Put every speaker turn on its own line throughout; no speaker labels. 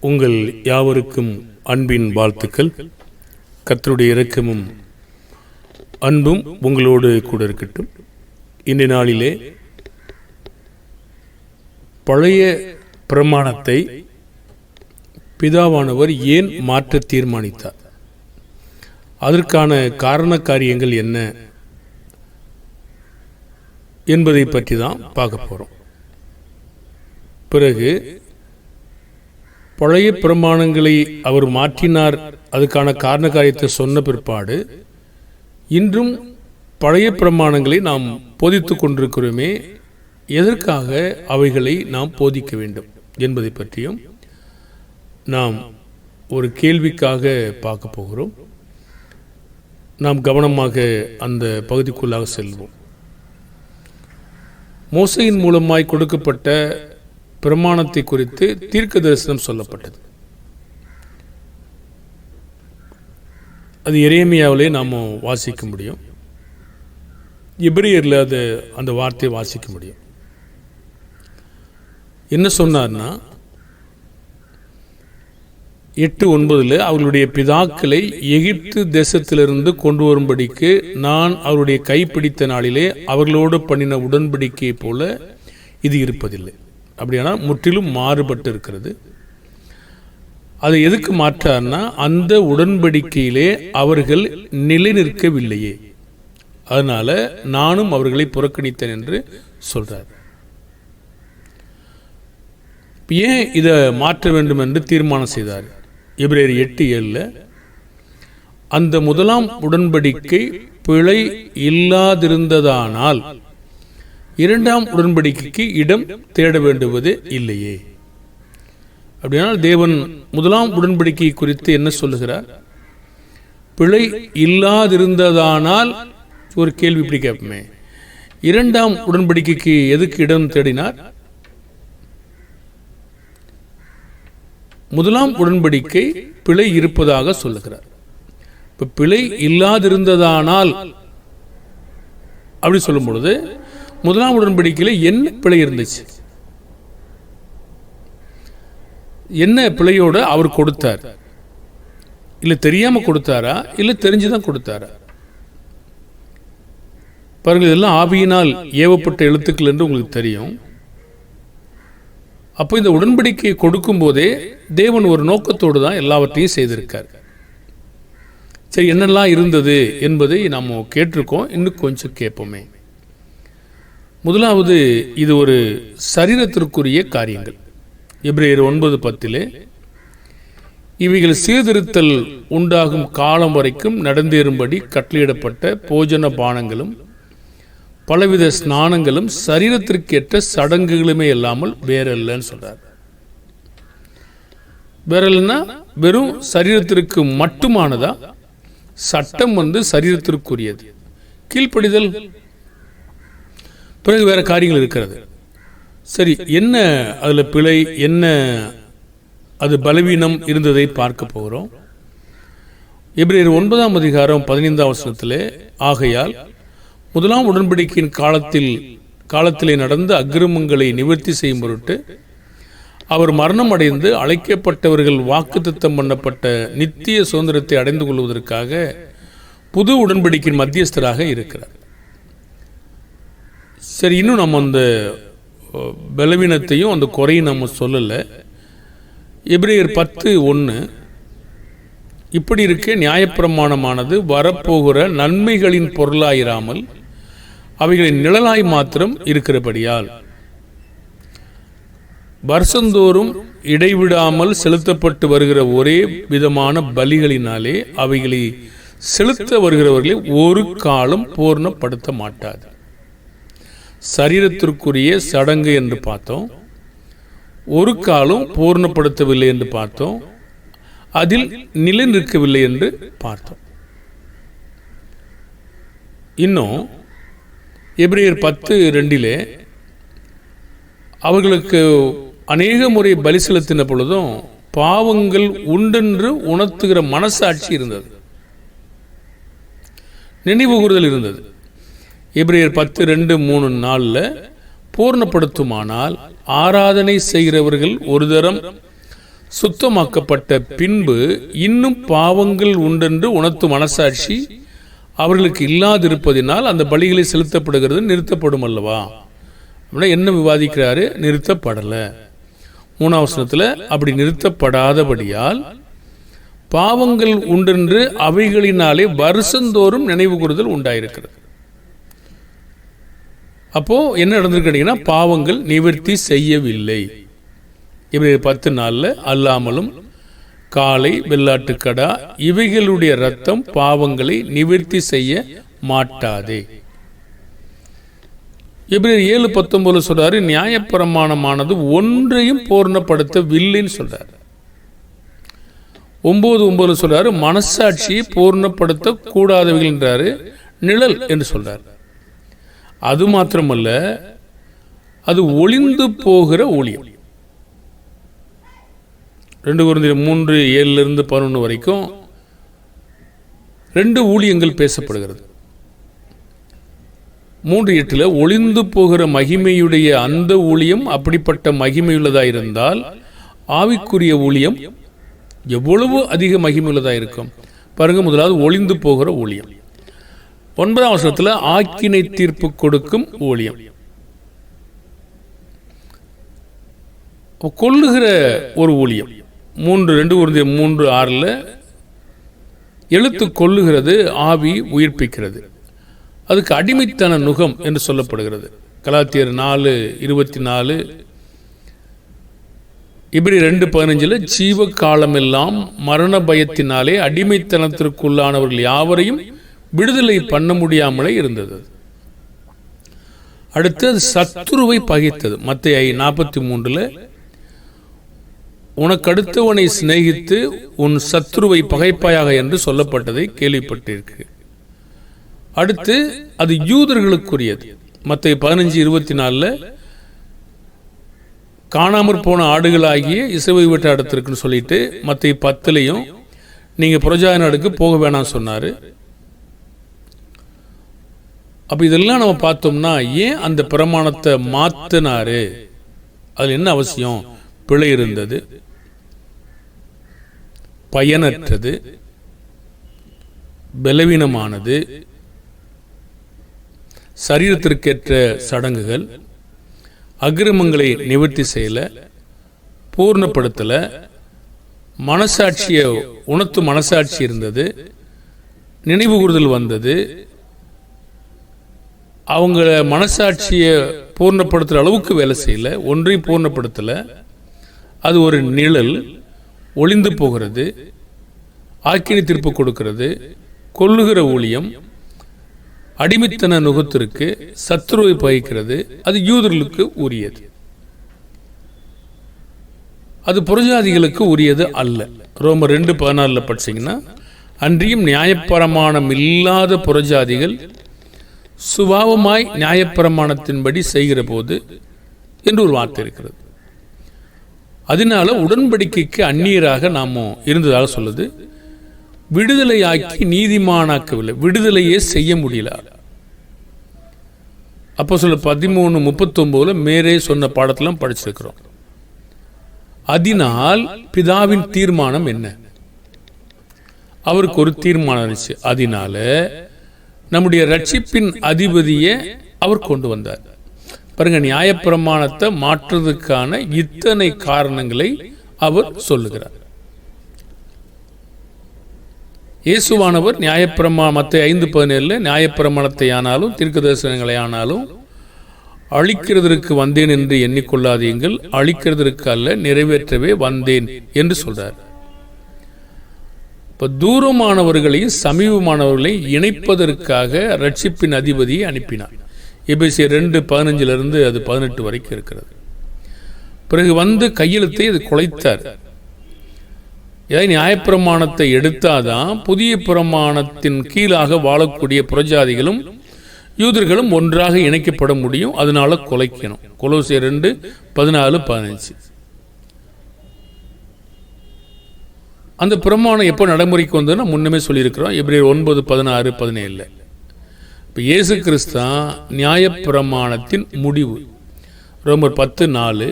உங்கள் யாவருக்கும் அன்பின் வாழ்த்துக்கள். கத்தருடைய இரக்கமும் அன்பும் உங்களோடு கூட இருக்கட்டும். இந்த நாளிலே பழைய பிரமாணத்தை பிதாவானவர் ஏன் மாற்ற தீர்மானித்தார்? அதற்கான காரண காரியங்கள் என்ன என்பதை பற்றி தான் பார்க்க போகிறோம் பிறகு பழைய பிரமாணங்களை அவர் மாற்றினார். அதுக்கான காரண காரியத்தை சொன்ன பிற்பாடு இன்றும் பழைய பிரமாணங்களை நாம் போதித்து கொண்டிருக்கிறோமே எதற்காக அவைகளை நாம் போதிக்க வேண்டும் என்பதை பற்றியும் நாம் ஒரு கேள்விக்காக பார்க்க போகிறோம். நாம் கவனமாக அந்த பகுதிக்குள்ளாக செல்வோம். மோசையின் மூலமாய் கொடுக்கப்பட்ட பிரமாணத்தை குறித்து தீர்க்க தரிசனம் சொல்லப்பட்டது. அது இறையமையாவிலே நாம் வாசிக்க முடியும். இப்ரியரில் அது அந்த வார்த்தையை வாசிக்க முடியும். என்ன சொன்னார்னா எட்டு ஒன்பதில் அவர்களுடைய பிதாக்களை எகிப்து தேசத்திலிருந்து கொண்டு வரும்படிக்கு நான் அவருடைய கைப்பிடித்த நாளிலே அவர்களோடு பண்ணின உடன்படிக்கையை போல இது இருப்பதில்லை. அப்படியானால் முற்றிலும் மாறுபட்டு இருக்கிறது அதை எதுக்கு மாற்றார்னா அந்த உடன்படிக்கையிலே அவர்கள் நிலை நிற்கவில்லையே அதனால நானும் அவர்களை புறக்கணித்தேன் என்று சொல்றார். ஏன் இதை மாற்ற வேண்டும் என்று தீர்மானம் செய்தார்? எபிரேயர் எட்டு ஏழில் அந்த முதலாம் உடன்படிக்கை பிழை இல்லாதிருந்ததானால் இரண்டாம் உடன்படிக்கைக்கு இடம் தேட வேண்டுவது இல்லையே. அப்படினால் தேவன் முதலாம் உடன்படிக்கை குறித்து என்ன சொல்லுகிறார்? பிழை இல்லாதிருந்ததானால் ஒரு கேள்வி இப்படி கேட்போமே. இரண்டாம் உடன்படிக்கைக்கு எதுக்கு இடம் தேடினார்? முதலாம் உடன்படிக்கை பிழை இருப்பதாக சொல்லுகிறார். இப்ப பிழை இல்லாதிருந்ததானால் அப்படி சொல்லும் பொழுது முதலாம் உடன்படிக்கையில் என்ன பிழை இருந்துச்சு. என்ன பிழையோட அவர் கொடுத்தார்? இல்லை தெரியாமல் கொடுத்தாரா? இல்ல தெரிஞ்சுதான் கொடுத்தாரா? பாருங்கள் இதெல்லாம் ஆவியினால் ஏவப்பட்ட எழுத்துக்கள் என்று உங்களுக்கு தெரியும். அப்போ இந்த உடன்படிக்கையை கொடுக்கும் போதே தேவன் ஒரு நோக்கத்தோடு தான் எல்லாவற்றையும் செய்திருக்கார். சரி என்னெல்லாம் இருந்தது என்பதை நாம் கேட்டிருக்கோம். இன்னும் கொஞ்சம் கேட்போமே முதலாவது இது ஒரு சரீரத்திற்குரிய காரியங்கள். எப்ரேயர் ஒன்பது பத்திலே இவைகள் சீர்திருத்தல் உண்டாகும் காலம் வரைக்கும் நடந்தேறும்படி கட்டளையிடப்பட்ட போஜன பானங்களும் பலவித ஸ்நானங்களும் சரீரத்திற்கேற்ற சடங்குகளுமே இல்லாமல் வேறல்லன்னு சொல்றார். வேறல்னா வெறும் சரீரத்திற்கு மட்டுமானதா? சட்டம் வந்து சரீரத்திற்குரியது. கீழ்ப்படிதல் பிறகு வேறு காரியங்கள் இருக்கிறது. சரி என்ன அதில் பிழை என்ன அது பலவீனம் இருந்ததை பார்க்க போகிறோம். எப்ரேயர் ஒன்பதாம் அதிகாரம் பதினைந்தாம் வருஷத்திலே ஆகையால் முதலாம் உடன்படிக்கையின் காலத்தில் காலத்திலே நடந்த அக்கிரமங்களை நிவர்த்தி செய்யும் பொருட்டு அவர் மரணம் அடைந்து அழைக்கப்பட்டவர்கள் வாக்குத்தத்தம் பண்ணப்பட்ட நித்திய சுதந்திரத்தை அடைந்து கொள்வதற்காக புது உடன்படிக்கையின் மத்தியஸ்தராக இருக்கிறார். சரி இன்னும் நம்ம அந்த பலவீனத்தையும் அந்த குறையும் நம்ம சொல்லலை. எப்ரேயர் பத்து ஒன்று இப்படி இருக்க நியாயப்பிரமாணமானது வரப்போகிற நன்மைகளின் பொருளாயிராமல் அவைகளின் நிழலாய் மாத்திரம் இருக்கிறபடியால். வருஷந்தோறும் இடைவிடாமல் செலுத்தப்பட்டு வருகிற ஒரே விதமான பலிகளினாலே அவைகளை செலுத்த வருகிறவர்களை ஒரு காலம் பூர்ணப்படுத்த மாட்டாது. சரீரத்திற்குரிய சடங்கு என்று பார்த்தோம். ஒரு காலம் பூர்ணப்படுத்தவில்லை என்று பார்த்தோம். அதில் நிலை நிற்கவில்லை என்று பார்த்தோம். இன்னும் எபிரேயர் பத்து ரெண்டிலே அவர்களுக்கு அநேக முறை பலி செலுத்தின பொழுதும் பாவங்கள் உண்டென்று உணர்த்துகிற மனசாட்சி இருந்தது. நினைவுகூறுதல் இருந்தது. இப்ரியர் பத்து ரெண்டு மூணு நாளில் பூர்ணப்படுத்துமானால் ஆராதனை செய்கிறவர்கள் ஒரு தரம் சுத்தமாக்கப்பட்ட பின்பு இன்னும் பாவங்கள் உண்டென்று உணர்த்து மனசாட்சி அவர்களுக்கு இல்லாதிருப்பதினால் அந்த பலிகளை செலுத்தப்படுகிறது நிறுத்தப்படும் அல்லவா? அப்படின்னா என்ன விவாதிக்கிறாரு? நிறுத்தப்படலை. மூணாவசனத்தில் அப்படி நிறுத்தப்படாதபடியால் பாவங்கள் உண்டென்று அவைகளினாலே வருஷந்தோறும் நினைவு கூறுதல் உண்டாயிருக்கிறது. அப்போ என்ன நடந்திருக்கீங்கன்னா பாவங்கள் நிவர்த்தி செய்யவில்லை. இப்படி பத்து நாளில் அல்லாமலும் காளை வெள்ளாட்டுக்கடா இவைகளுடைய ரத்தம் பாவங்களை நிவர்த்தி செய்ய மாட்டாதே. இப்ரேர் ஏழு பத்தொன்பது சொல்றாரு நியாயப்பிரமாணமானது ஒன்றையும் பூர்ணப்படுத்தவில்லைன்னு சொல்றாரு. ஒன்பது ஒன்பது சொல்றாரு மனசாட்சியை பூர்ணப்படுத்த கூடாதவைகள்ன்றாரு நிழல் என்று சொல்றாரு. அது மாத்திரமல்ல அது ஒளிந்து போகிற ஊழியம். ரெண்டு குருந்தி மூன்று ஏழுல இருந்து பதினொன்று வரைக்கும் ரெண்டு ஊழியங்கள் பேசப்படுகிறது. மூன்று எட்டில் ஒளிந்து போகிற மகிமையுடைய அந்த ஊழியம் அப்படிப்பட்ட மகிமையுள்ளதாக இருந்தால் ஆவிக்குரிய ஊழியம் எவ்வளவு அதிக மகிமையுள்ளதாக இருக்கும் பாருங்க முதலாவது ஒளிந்து போகிற ஊழியம். ஒன்பதாம் வருஷத்தில் ஆக்கினை தீர்ப்பு கொடுக்கும் ஊழியம். கொல்லுகிற ஒரு ஊழியம். மூன்று ரெண்டு ஒரு மூன்று ஆறில் எழுத்து கொல்லுகிறது ஆவி உயிர்ப்பிக்கிறது. அதுக்கு அடிமைத்தன நுகம் என்று சொல்லப்படுகிறது. கலாத்தியர் நாலு இருபத்தி நாலு இப்படி ரெண்டு பதினஞ்சில் ஜீவ காலமெல்லாம் மரண பயத்தினாலே அடிமைத்தனத்திற்குள்ளானவர்கள் யாவரையும் விடுதலை பண்ண முடியாமலே இருந்தது. அடுத்து அது சத்துருவை பகைத்தது. மத்திய நாற்பத்தி மூன்றில் உனக்கு அடுத்தவனை சிநேகித்து உன் சத்ருவை பகைப்பாயாக என்று சொல்லப்பட்டதை கேள்விப்பட்டிருக்கு. அடுத்து அது யூதர்களுக்குரியது. மற்ற பதினஞ்சு இருபத்தி நாலில் காணாமற் போன ஆடுகளாகிய இசைவை விட்டு அடுத்திருக்குன்னு சொல்லிட்டு மற்ற பத்துலையும் நீங்கள் புரஜா நாடுக்கு போக வேணாம் சொன்னார். அப்போ இதெல்லாம் நம்ம பார்த்தோம்னா ஏன் அந்த பிரமாணத்தை மாத்தினாரு? அதில் என்ன அவசியம்? பிழை இருந்தது. பயனற்றது. பலவீனமானது. சரீரத்திற்கேற்ற சடங்குகள். அக்கிரமங்களை நிவர்த்தி செய்யல. பூர்ணப்படுத்தல. மனசாட்சியை உணர்த்து மனசாட்சி இருந்தது. நினைவு கூறுதல் வந்தது. அவங்க மனசாட்சியை பூர்ணப்படுத்துகிற அளவுக்கு வேலை செய்யல ஒன்றையும் பூர்ணப்படுத்தலை. அது ஒரு நிழல் ஒளிந்து போகிறது ஆக்கினி திருப்பு கொடுக்கிறது கொல்லுகிற ஊழியம் அடிமைத்தன நுகத்திற்கு சத்துருவை பகிக்கிறது அது யூதர்களுக்கு உரியது. அது புறஜாதிகளுக்கு உரியது அல்ல. ரோம ரெண்டு பதினாலில் படிச்சீங்கன்னா அன்றியும் நியாயப்பரமானம் இல்லாத புறஜாதிகள் சுபாவமாய் நியாயப்பிரமாணத்தின்படி செய்கிற போது என்று ஒரு வார்த்தை இருக்கிறது. அதனால உடன்படிக்கைக்கு அந்நியராக நாம் இருந்ததாக சொல்லுது விடுதலையாக்கி நீதிமானாக்கவில்லை விடுதலையே செய்ய முடியல. அப்போ சொல்ல பதிமூணு முப்பத்தொம்போதுல மேரே சொன்ன பாடத்திலாம் படிச்சிருக்கிறோம். அதனால் பிதாவின் தீர்மானம் என்ன? அவருக்கு ஒரு தீர்மானம் இருந்துச்சு. அதனால நம்முடைய ரட்சிப்பின் அதிபதியை அவர் கொண்டு வந்தார். பாருங்க நியாயப்பிரமாணத்தை மாற்றுறதுக்கான இத்தனை காரணங்களை அவர் சொல்லுகிறார். இயேசுவானவர் நியாயப்பிரமா மற்ற ஐந்து பதினேழில் நியாயப்பிரமாணத்தை ஆனாலும் தீர்க்க தரிசனங்களை ஆனாலும் அழிக்கிறதற்கு வந்தேன் என்று எண்ணிக்கொள்ளாதீங்கள் அழிக்கிறதற்கு அல்ல நிறைவேற்றவே வந்தேன் என்று சொல்றார். இப்போ தூரமானவர்களையும் சமீபமானவர்களையும் இணைப்பதற்காக ரட்சிப்பின் அதிபதியை அனுப்பினார் எபிசி ரெண்டு பதினஞ்சிலிருந்து அது பதினெட்டு வரைக்கும் இருக்கிறது. பிறகு வந்து கையெழுத்தை அது குலைத்தார். ஏதாவது நியாயப்பிரமாணத்தை எடுத்தாதான் புதிய பிரமாணத்தின் கீழாக வாழக்கூடிய புரஜாதிகளும் யூதர்களும் ஒன்றாக இணைக்கப்பட முடியும். அதனால குலைக்கணும். கொலோசிய ரெண்டு பதினாலு பதினஞ்சு. அந்த பிரமாணம் எப்போ நடைமுறைக்கு வந்ததுன்னா முன்னமே சொல்லியிருக்கிறோம். எப்படி ஒன்பது பதினாறு பதினேழில். இப்போ இயேசு கிறிஸ்தான் நியாயப்பிரமாணத்தின் முடிவு. ரோமர் பத்து நாலு.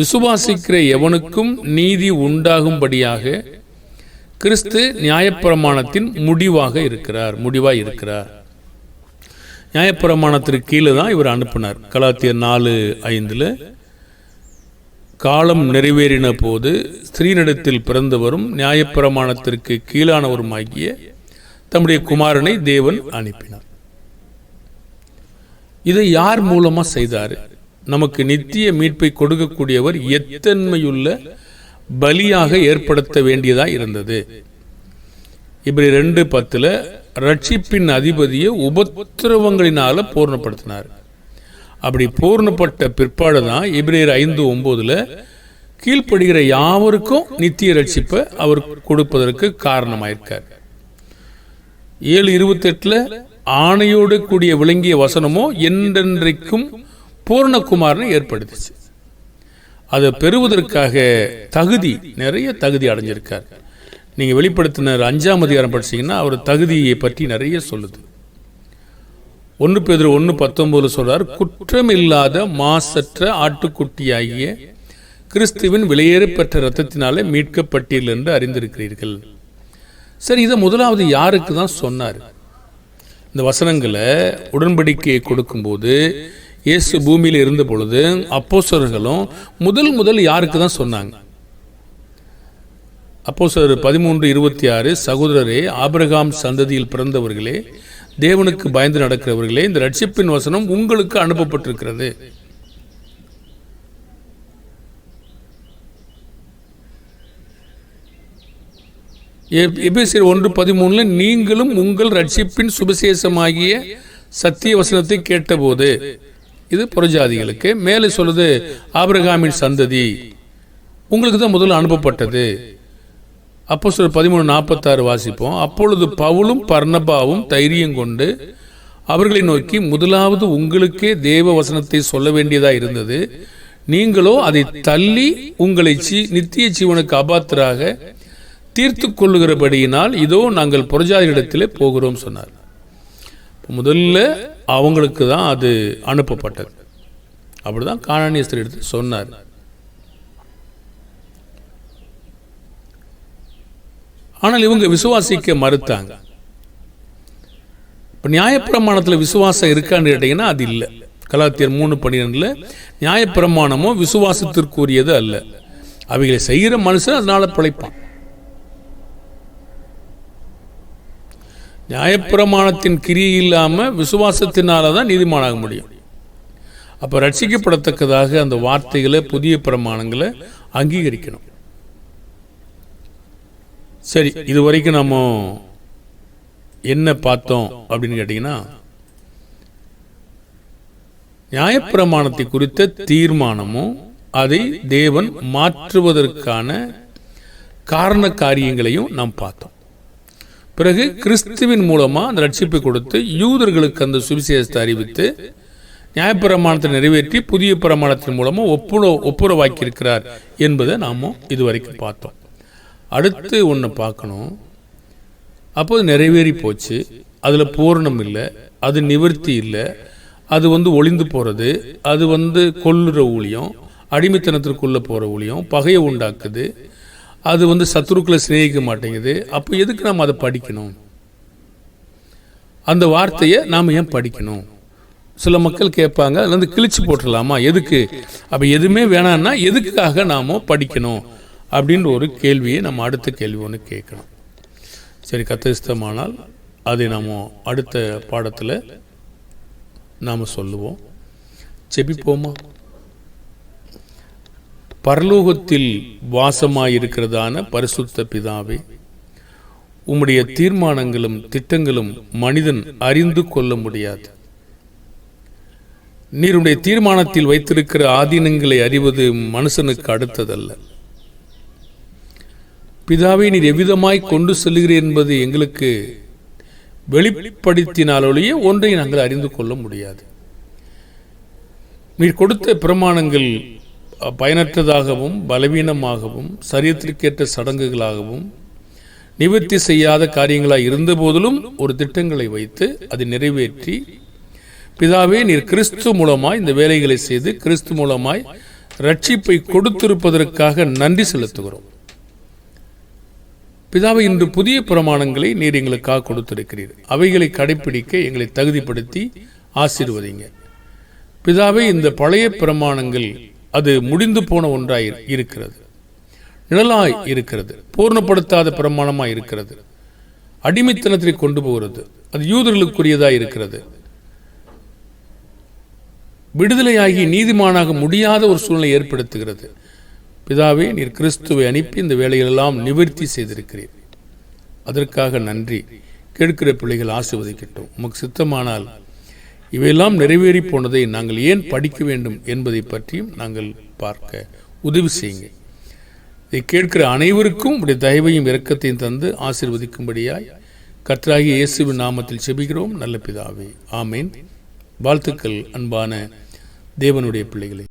விசுவாசிக்கிற எவனுக்கும் நீதி உண்டாகும்படியாக கிறிஸ்து நியாயப்பிரமாணத்தின் முடிவாக இருக்கிறார் முடிவாக இருக்கிறார். நியாயப்பிரமாணத்திற்கு கீழே தான் இவர் அனுப்பினார். கலாத்தியர் நாலு ஐந்தில் காலம் நிறைவேறின போது ஸ்ரீனிடத்தில் பிறந்தவரும் நியாயப்பிரமாணத்திற்கு கீழானவருமாகிய தம்முடைய குமாரனை தேவன் அனுப்பினார். இதை யார் மூலமா செய்தார்? நமக்கு நித்திய மீட்பை கொடுக்கக்கூடியவர் எத்தன்மையுள்ள பலியாக ஏற்படுத்த வேண்டியதா இருந்தது. இப்படி ரெண்டு பத்துல ரட்சிப்பின் அதிபதியை உபத்திரவங்களினால பூர்ணப்படுத்தினார். அப்படி பூர்ணப்பட்ட பிற்பாடு தான் இப்ரேயர் ஐந்து ஒம்போதில் கீழ்ப்படுகிற யாவருக்கும் நித்திய ரட்சிப்பை அவர் கொடுப்பதற்கு காரணமாயிருக்கார். ஏழு இருபத்தெட்டில் ஆணையோடு கூடிய விளங்கிய வசனமோ என்றென்றைக்கும் பூர்ணகுமாரனை ஏற்படுத்துச்சு. அதை பெறுவதற்காக தகுதி நிறைய தகுதி அடைஞ்சிருக்கார். நீங்கள் வெளிப்படுத்தினர் அஞ்சாம் அதிகாரம் படிச்சீங்கன்னா அவர் தகுதியை பற்றி நிறைய சொல்லுது. ஒன்று பேர் ஒன்று பத்தொம்போது சொல்றார் குற்றமில்லாத மாசற்ற ஆட்டுக்குட்டியாகிய கிறிஸ்துவின் விலையேற பெற்ற ரத்தத்தினாலே மீட்கப்பட்டீர்கள் என்று அறிந்திருக்கிறீர்கள். சரி இதை முதலாவது யாருக்கு தான் சொன்னார்? இந்த வசனங்களை உடன்படிக்கையை கொடுக்கும்போது இயேசு பூமியில் இருந்த பொழுது அப்போசர்களும் முதல் முதல் யாருக்கு தான் சொன்னாங்க? அப்போ சார் பதிமூன்று இருபத்தி ஆறு சகோதரரே ஆபிரகாம் சந்ததியில் பிறந்தவர்களே தேவனுக்கு பயந்து நடக்கிறவர்களே இந்த ரட்சிப்பின் வசனம் உங்களுக்கு அனுப்பப்பட்டிருக்கிறது. எபிசியர் ஒன்று பதிமூணில் நீங்களும் உங்கள் ரட்சிப்பின் சுவிசேஷமாகிய சத்திய வசனத்தை கேட்டபோது இது புறஜாதிகளுக்கு மேலே சொல்லுது ஆபிரகாமின் சந்ததி உங்களுக்கு தான் முதல்ல அனுப்பப்பட்டது. அப்போ சொல்ல பதிமூணு நாற்பத்தாறு வாசிப்போம். அப்பொழுது பவுலும் பர்ணபாவும் தைரியம் கொண்டு அவர்களை நோக்கி முதலாவது உங்களுக்கே தேவ வசனத்தை சொல்ல வேண்டியதா இருந்தது. நீங்களோ அதை தள்ளி உங்களை சி நித்திய ஜீவனுக்கு அபாத்திராக தீர்த்து கொள்ளுகிறபடியினால் இதோ நாங்கள் புறஜாதிகளிடத்திலே போகிறோம் சொன்னார். முதல்ல அவங்களுக்கு தான் அது அனுப்பப்பட்டது. அப்படிதான் காணானியஸ்தர் எடுத்து சொன்னார். ஆனால் இவங்க விசுவாசிக்க மறுத்தாங்க. இப்போ நியாயப்பிரமாணத்தில் விசுவாசம் இருக்கான்னு கேட்டிங்கன்னா அது இல்லை. கலாத்தியர் மூணு பன்னிரெண்டில் நியாயப்பிரமாணமோ விசுவாசத்திற்குரியது அல்ல. அவைகளை செய்கிற மனுஷன் அதனால் பிழைப்பான். நியாயப்பிரமாணத்தின் கிரியை இல்லாமல் விசுவாசத்தினால தான் நீதிமானாக முடியும். அப்போ ரட்சிக்கப்படத்தக்கதாக அந்த வார்த்தைகளை புதிய பிரமாணங்களை அங்கீகரிக்கணும். சரி இது வரைக்கும் நம்ம என்ன பார்த்தோம் அப்படின்னு கேட்டிங்கன்னா நியாயப்பிரமாணத்தை குறித்த தீர்மானமும் அதை தேவன் மாற்றுவதற்கான காரண காரியங்களையும் நாம் பார்த்தோம். பிறகு கிறிஸ்துவின் மூலமாக அந்த ரட்சிப்பை கொடுத்து யூதர்களுக்கு அந்த சுவிசேஷத்தை அறிவித்து நியாயப்பிரமாணத்தை நிறைவேற்றி புதிய பிரமாணத்தின் மூலமாக ஒப்புற ஒப்புரவாக்கியிருக்கிறார் என்பதை நாமும் இதுவரைக்கும் பார்த்தோம். அடுத்து ஒன்று பார்க்கணும். அப்போது நிறைவேறி போச்சு. அதில் பூரணம் இல்லை. அது நிவர்த்தி இல்லை. அது வந்து ஒளிந்து போகிறது அது வந்து கொல்லுற ஊழியம். அடிமைத்தனத்திற்குள்ளே போகிற ஊழியம். பகையை உண்டாக்குது. அது வந்து சத்துருக்களை சிநேகிக்க மாட்டேங்குது. அப்போ எதுக்கு நாம் அதை படிக்கணும்? அந்த வார்த்தையை நாம் ஏன் படிக்கணும்? சில மக்கள் கேட்பாங்க அதுலேருந்து கிழிச்சு போட்டுடலாமா? எதுக்கு? அப்போ எதுவுமே வேணான்னா எதுக்காக நாம் படிக்கணும்? அப்படின்ற ஒரு கேள்வியை நம்ம அடுத்த கேள்வி ஒன்று கேட்கணும். சரி கத்தரிஸ்தமானால் அதை நாம் அடுத்த பாடத்தில் நாம் சொல்லுவோம். செபிப்போமா பரலோகத்தில் வாசமாயிருக்கிறதான பரிசுத்த பிதாவே உம்முடைய தீர்மானங்களும் திட்டங்களும் மனிதன் அறிந்து கொள்ள முடியாது. நீருடைய தீர்மானத்தில் வைத்திருக்கிற ஆதீனங்களை அறிவது மனுஷனுக்கு அடுத்ததல்ல. பிதாவை நீர் எவ்விதமாய் கொண்டு செல்கிறீர் என்பது எங்களுக்கு வெளிப்படுத்தினாலொழிய ஒன்றை நாங்கள் அறிந்து கொள்ள முடியாது. நீர் கொடுத்த பிரமாணங்கள் பயனற்றதாகவும் பலவீனமாகவும் சரியத்திற்கேற்ற சடங்குகளாகவும் நிவர்த்தி செய்யாத காரியங்களாக இருந்த போதிலும் ஒரு திட்டங்களை வைத்து அதை நிறைவேற்றி பிதாவே நீர் கிறிஸ்து மூலமாய் இந்த வேலைகளை செய்து கிறிஸ்து மூலமாய் ரட்சிப்பை கொடுத்திருப்பதற்காக நன்றி செலுத்துகிறோம். பிதாவை இன்று புதிய பிரமாணங்களை நீர் எங்களுக்காக கொடுத்திருக்கிறீர். அவைகளை கடைப்பிடிக்க எங்களை தகுதிப்படுத்தி ஆசீர்வதிங்க. பிதாவை இந்த பழைய பிரமாணங்கள் அது முடிந்து போன ஒன்றாய் இருக்கிறது. நிழலாய் இருக்கிறது. பூர்ணப்படுத்தாத பிரமாணமாய் இருக்கிறது. அடிமைத்தனத்தில் கொண்டு போகிறது. அது யூதர்களுக்குரியதாய் இருக்கிறது. விடுதலையாகி நீதிமானாக முடியாத ஒரு சூழ்நிலை ஏற்படுத்துகிறது. பிதாவே நீர் கிறிஸ்துவை அனுப்பி இந்த வேலைகளெல்லாம் நிவர்த்தி செய்திருக்கிறீர். அதற்காக நன்றி. கேட்கிற பிள்ளைகள் ஆசிர்வதிக்கட்டும். உமக்கு சித்தமானால் இவையெல்லாம் நிறைவேறி போனதை நாங்கள் ஏன் படிக்க வேண்டும் என்பதை பற்றியும் நாங்கள் பார்க்க உதவி செய்யுங்க. இதை கேட்கிற அனைவருக்கும் உடைய தயவையும் இரக்கத்தையும் தந்து ஆசிர்வதிக்கும்படியாய் கர்த்தராகிய இயேசுவின் நாமத்தில் செபிக்கிறோம். நல்ல பிதாவே. ஆமேன். வாழ்த்துக்கள் அன்பான தேவனுடைய பிள்ளைகளே.